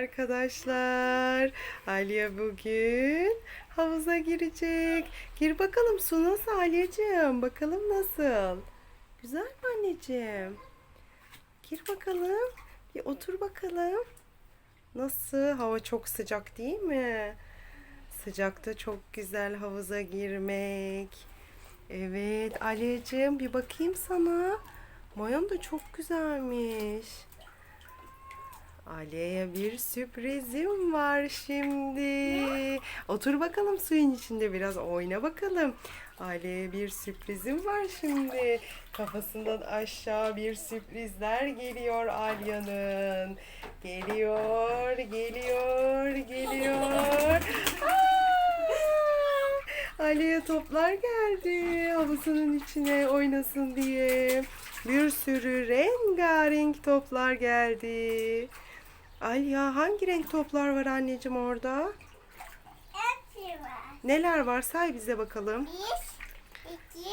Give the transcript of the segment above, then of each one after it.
arkadaşlar. Aliye bugün havuza girecek. Gir bakalım su nasıl Aliyeciğim? Bakalım nasıl? Güzel mi anneciğim? Gir bakalım. Bir otur bakalım. Nasıl? Hava çok sıcak değil mi? Sıcakta çok güzel havuza girmek. Evet Aliyeciğim bir bakayım sana. Mayon da çok güzelmiş. Aliye'ye bir sürprizim var şimdi. Otur bakalım suyun içinde biraz oyna bakalım. Aliye'ye bir sürprizim var şimdi. Kafasından aşağı bir sürprizler geliyor Alya'nın. Geliyor, geliyor, geliyor. Aa! Ali'ye toplar geldi havuzunun içine oynasın diye. Bir sürü rengarenk toplar geldi. Alya hangi renk toplar var anneciğim orada? Hepsi var. Neler var say bize bakalım. Bir, iki,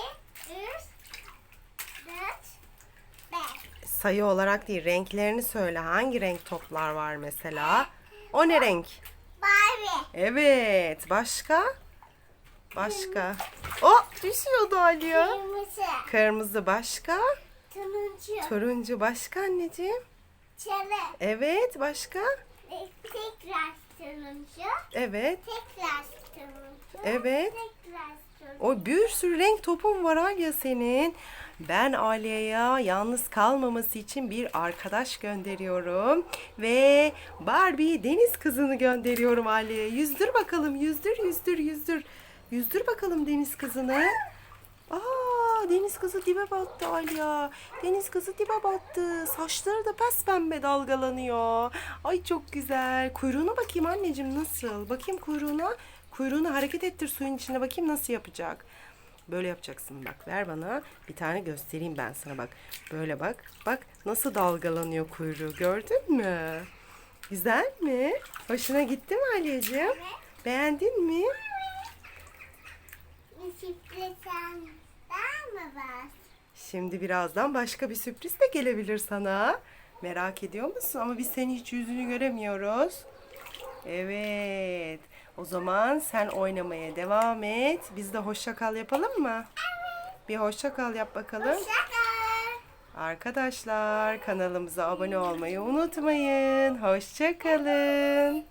üç, dört, beş. Sayı olarak değil renklerini söyle. Hangi renk toplar var mesela? O ne renk? Barbie. Evet. Başka? Başka. Oh düşüyordu Alya. Kırmızı. Kırmızı başka? Turuncu. Turuncu başka anneciğim? Çalı. Evet başka? Tekrar turuncu. Evet. Tekrar turuncu. Evet. Tekrar turuncu. O bir sürü renk topun var Alya senin. Ben Alya'ya yalnız kalmaması için bir arkadaş gönderiyorum. Ve Barbie deniz kızını gönderiyorum Alya'ya. Yüzdür bakalım yüzdür yüzdür yüzdür. Yüzdür bakalım deniz kızını. Aa deniz kızı dibe battı Alya. Deniz kızı dibe battı. Saçları da pes pembe dalgalanıyor. Ay çok güzel. Kuyruğuna bakayım anneciğim nasıl? Bakayım kuyruğuna. Kuyruğunu hareket ettir suyun içine bakayım nasıl yapacak. Böyle yapacaksın bak ver bana bir tane göstereyim ben sana bak. Böyle bak bak nasıl dalgalanıyor kuyruğu gördün mü? Güzel mi? Hoşuna gitti mi Aliyeciğim? Beğendin mi? Bir var? Şimdi birazdan başka bir sürpriz de gelebilir sana. Merak ediyor musun? Ama biz senin hiç yüzünü göremiyoruz. Evet. O zaman sen oynamaya devam et. Biz de hoşça kal yapalım mı? Bir hoşça kal yap bakalım. Şaka. Arkadaşlar kanalımıza abone olmayı unutmayın. Hoşça kalın.